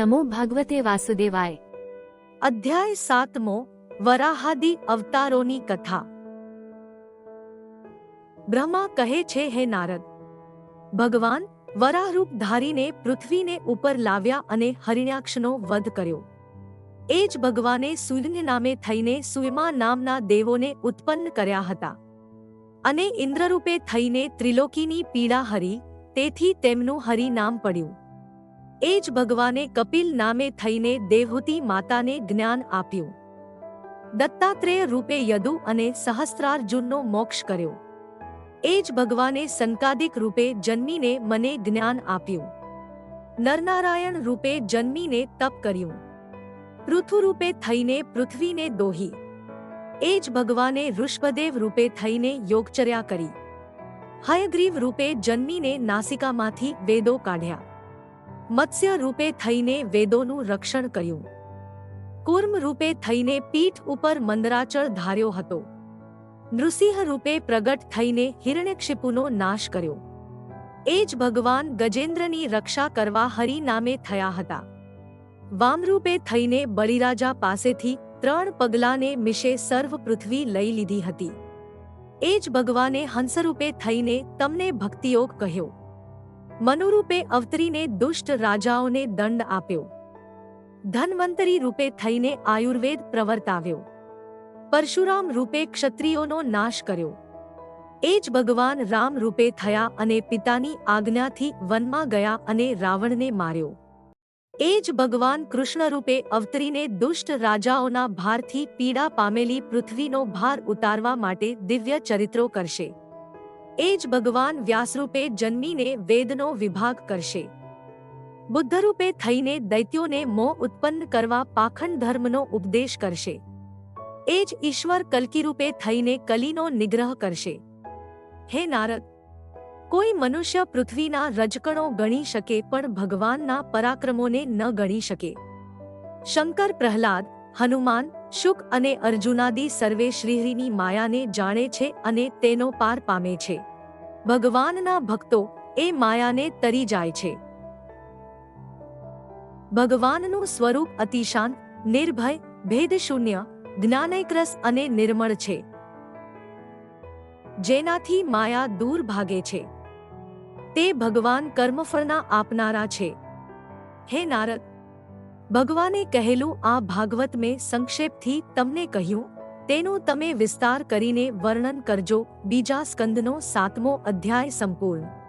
નમો ભાગવતે વાસુદેવાય અધ્યાય સાતમો વરાહાદિ અવતારોની કથા બ્રહ્મા કહે છે હે નારદ ભગવાન વરાહરૂપ ધારીને પૃથ્વીને ઉપર લાવ્યા અને હરિણાક્ષનો વધ કર્યો. એ જ ભગવાને સૂર્ય નામે થઈને સુયમા નામના દેવોને ઉત્પન્ન કર્યા હતા. અને ઇન્દ્રરૂપે થઈને ત્રિલોકીની પીડા હરી, તેથી તેમનું હરિ નામ પડ્યું. એ જ ભગવાને કપિલ નામે થઈને દેવહૂતિ માતાને જ્ઞાન આપ્યું. દત્તાત્રેય રૂપે યદુ અને સહસ્ત્રાર્જુનનો મોક્ષ કર્યો. એ જ ભગવાને સંકાદિક રૂપે જન્મીને મને જ્ઞાન આપ્યું. નરનારાયણ રૂપે જન્મીને તપ કર્યું. પૃથુરૂપે થઈને પૃથ્વીને દોહી. એ જ ભગવાને ઋષભદેવ રૂપે થઈને યોગચર્યા કરી. હયગ્રીવ રૂપે જન્મીને નાસિકામાંથી વેદો કાઢ્યા. મત્સ્ય રૂપે થઈને વેદોનું રક્ષણ કર્યું. કુર્મ રૂપે થઈને પીઠ ઉપર મંદરાચળ ધાર્યો હતો. નૃસિંહ રૂપે પ્રગટ થઈને હિરણ્યક્ષિપુનો નાશ કર્યો. એ જ ભગવાન ગજેન્દ્રની રક્ષા કરવા હરિ નામે થયા હતા. વામરૂપે થઈને બળીરાજા પાસેથી ત્રણ પગલાને મિશે સર્વ પૃથ્વી લઈ લીધી હતી. એ જ ભગવાને હંસરૂપે થઈને તમને ભક્તિયોગ કહ્યો. મનુરૂપે અવતરીને દુષ્ટ રાજાઓને દંડ આપ્યો. ધનવંતરી રૂપે થઈને આયુર્વેદ પ્રવર્તાવ્યો. પરશુરામ રૂપે ક્ષત્રિયોનો નાશ કર્યો. એ જ ભગવાન રામ રૂપે થયા અને પિતાની આજ્ઞાથી વનમાં ગયા અને રાવણને માર્યો. એ જ ભગવાન કૃષ્ણ રૂપે અવતરીને દુષ્ટ રાજાઓના ભારથી પીડા પામેલી પૃથ્વીનો ભાર ઉતારવા માટે દિવ્ય ચરિત્રો કરશે. એ જ ભગવાન વ્યાસરૂપે જન્મીને વેદનો વિભાગ કરશે. બુદ્ધરૂપે થઈને દૈત્યોને મોં ઉત્પન્ન કરવા પાખંડ ધર્મનો ઉપદેશ કરશે. એ જ ઈશ્વર કલ્કીરૂપે થઈને કલીનો નિગ્રહ કરશે. હે નારદ, કોઈ મનુષ્ય પૃથ્વીના રજકણો ગણી શકે પણ ભગવાનના પરાક્રમોને ન ગણી શકે. શંકર પ્રહલાદ હનુમાન, શુક અને અર્જુનાદિ સર્વે શ્રીહરિની માયાને જાણે છે અને તેનો પાર પામે છે. ભગવાનના ભક્તો એ માયાને તરી જાય છે. ભગવાનનું સ્વરૂપ અતિશાંત, નિર્ભય, ભેદશૂન્ય, જ્ઞાનૈક્રસ અને નિર્મળ છે. જેનાથી માયા દૂર ભાગે છે. તે ભગવાન કર્મફળના આપનારા છે. હે નારદ ભગવાને કહેલું આ ભાગવત મેં સંક્ષેપથી તમને કહ્યું. તેનું તમે વિસ્તાર કરીને વર્ણન કરજો. બીજા સ્કંદનો સાતમો અધ્યાય સંપૂર્ણ.